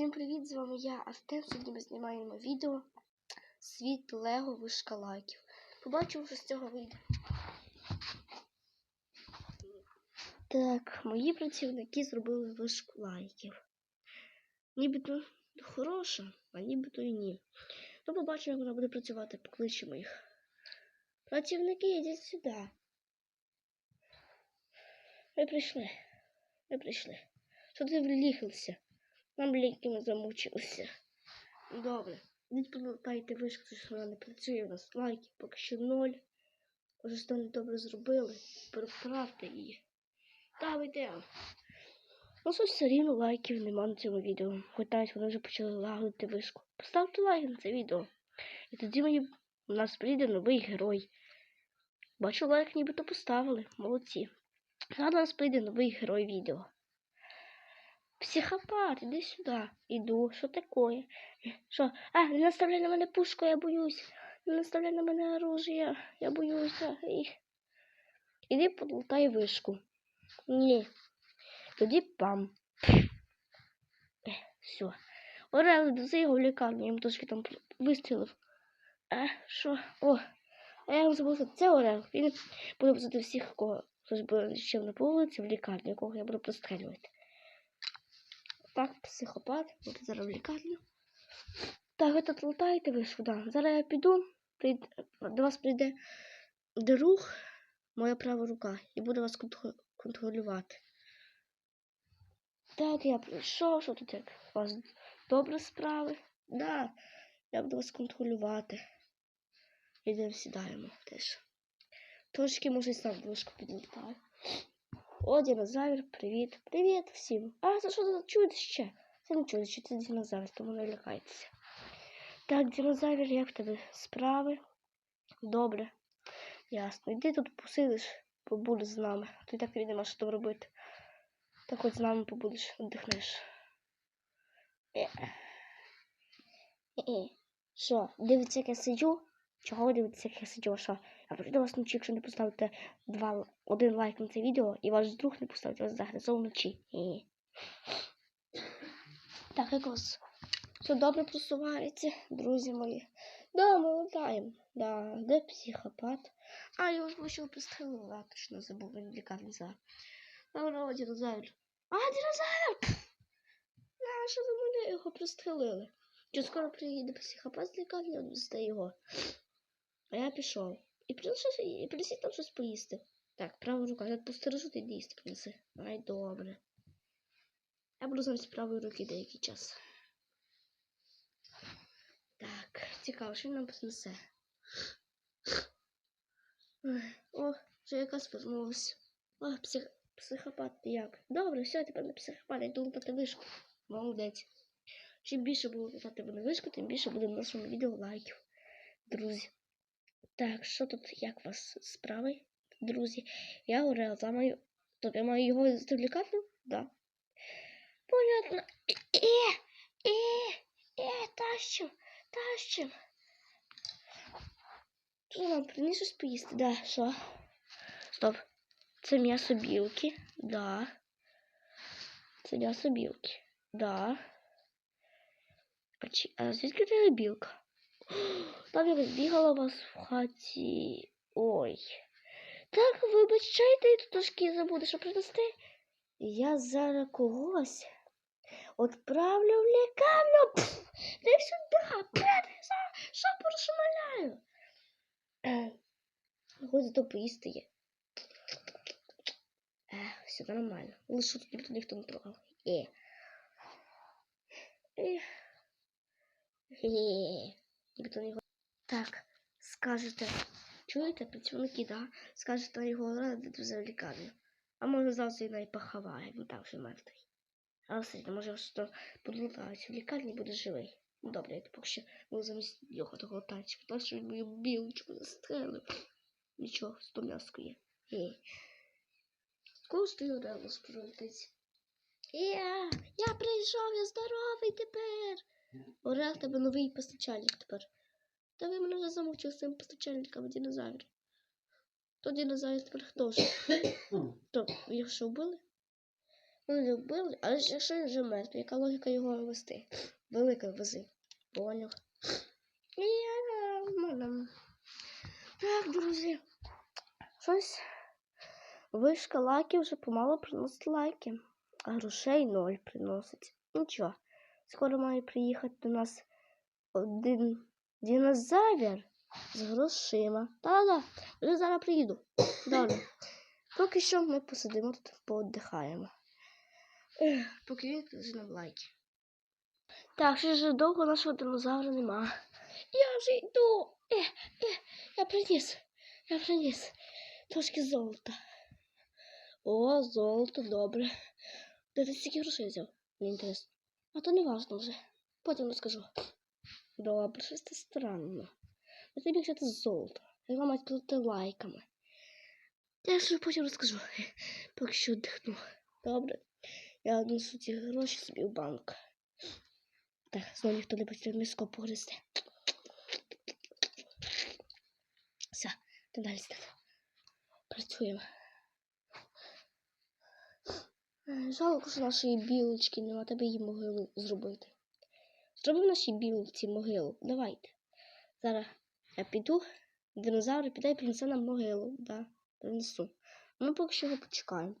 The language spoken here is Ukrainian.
Всім привіт! З вами я, Артем. Сьогодні ми знімаємо відео Світ Лего вишка лайків. Побачимо, що з цього вийде. Так, мої працівники зробили вишку лайків. Нібито хороша, а нібито і ні. Ну, побачимо, як вона буде працювати, покличемо їх. Працівники, йдіть сюди. Ви прийшли. Ви прийшли. Що ти вліхався? Нам ліки ми замучилися. Добре. Йдіть полутайте вишку, що вона не працює. У нас лайки поки що ноль. Може, що не добре зробили. Переправте її. Ви. Ну, щось все рівно лайків нема на цьому відео. Хоч навіть вони вже почали лагодити вишку. Поставте лайк на це відео. І тоді мені у нас прийде новий герой. Бачу, лайк нібито поставили. Молодці. Зараз у нас прийде новий герой відео. Психопат, іди сюди. Іду, що таке? Що? А, не наставляй на мене пушку, я боюсь. Не наставляй на мене оружие, я боюся. Іди подлутай вишку. Ні. Тоді пам. Все. Орел, дози його в лікарню, я йому трошки там вистрілив. А, що? О, а я вам забула, це Орел. Він буде возити всіх, кого хтось буде ще на вулиці, в лікарню, якого я буду прострелювати. Так, психопат, зараз в лікарню. Так, ви тут лутаєте ви сюди. Зараз я піду, прийд... до вас прийде друг, моя права рука, і буде вас контролювати. Так, я прийшов, що тут як? У вас добре справи? Да, я буду вас контролювати. Йдемо сідаємо теж. Трошки, може, і сам близько підлітаю. О, динозавр, привіт. Привіт всім. А, це що тут чуєте? Це не чуєте, що це динозавр, тому не лякайтеся. Так, динозавр, як в тебе справи? Добре. Ясно. Іди тут посидиш, побудеш з нами. Ти так тобі нема що робити. Так хоч з нами побудеш, віддихнеш. Е. Що, дивиться, як я сиджу? Чого дивитися, як я сиджу? Що? Я до вас вночі, якщо не поставите два, один лайк на це відео, і ваш друг не поставить вас загризу вночі. Так, як у вас все добре просувається, друзі мої. Да, ми летаємо. Да, де психопат? А, його ж вийшов пристрелили, а точно забув, він лікарні за. Добре, динозавр. А, динозавр! Що за мене його пристрелили? Чи скоро приїде психопат з лікарні, відвезти його. А я пішов. І принеси, і принеси там щось поїсти. Так, права рука, я постережу, ти їсти принеси. Ай, добре. Я буду замість правої руки деякий час. Так, цікаво, що він нам принесе. О, вже якась вернулась. О, псих... психопат ти як? Добре, все, тепер не психопат, я йду лутати вишку. Молодець. Чим більше буду лутати вишку, тим більше буде в нашому відео лайків. Друзі. Так, що тут, як у вас справи, друзі? Я Орел, за мою... Тобто я маю його в? Да. Понятно. Е, е, е, тащим, тащим. Що вам приніс щось поїсти? Да, що? Стоп. Це м'ясо білки. Да. Це м'ясо білки. Да. А, звідки тебе білка? Там якось бігала вас в хаті. Ой. Так, вибачайте, я тут трошки забуду, що принести. Я зараз когось відправлю в лікарню. Пф, Ти сюди, п'ятий, що прошмаляю. Хоч зато поїсти є. Все нормально. Лише тут ніхто ніхто не трогав. Е. Е. Е. Ніхто не Так, скажете, чуєте, працівники, да? Скажете на його радити в лікарню. А може завтра і поховає, він так вже мертвий. А все, може що подлутають в лікарні буде живий. Ну, Добре, я поки що буду замість його того тачки, тому що він мою білочку застрелив. Нічого, сто м'яско є. Е. Кого ж ти одразу спрутить? Я, я прийшов, я здоровий тепер. Орел, тебе новий постачальник тепер. Та ви мене вже замовчили з цим постачальниками динозавр. То динозавр тепер хто ж? То, його що вбили? Люди вбили, але якщо він вже мертвий, яка логіка його вести? Велика вези. Поняв. І я мене. Так, друзі. Щось. Вишка лайків вже помало приносить лайки, а грошей ноль приносить. Нічого. Скоро має приїхати до нас один динозавр з грошима. Та-да, вже зараз приїду. Добре. Поки що ми посидимо тут, пооддихаємо. Піде нам лайки. Так, ще ж довго нашого динозавра нема. Я вже йду. Е, е, я приніс. Я приніс трошки золота. О, золото, добре. Де ти стільки грошей взяв? Мені інтересно. А то не важно вже. Потім розкажу. Добре, щось це странно. Я тобі взяти золото. Його мають платити лайками. Я ще потім розкажу. Поки що вдихну. Добре. Я однесу ці гроші собі в банк. Так, знову ніхто не почне миско погризти. Все, ти далі стати. Працюємо. Жалко, що нашої білочки нема, тебе її могилу зробити. Зробимо нашій білці могилу. Давайте. Зараз я піду, динозавр піде і принесе нам могилу. Да, принесу. Ну, поки що його почекаємо.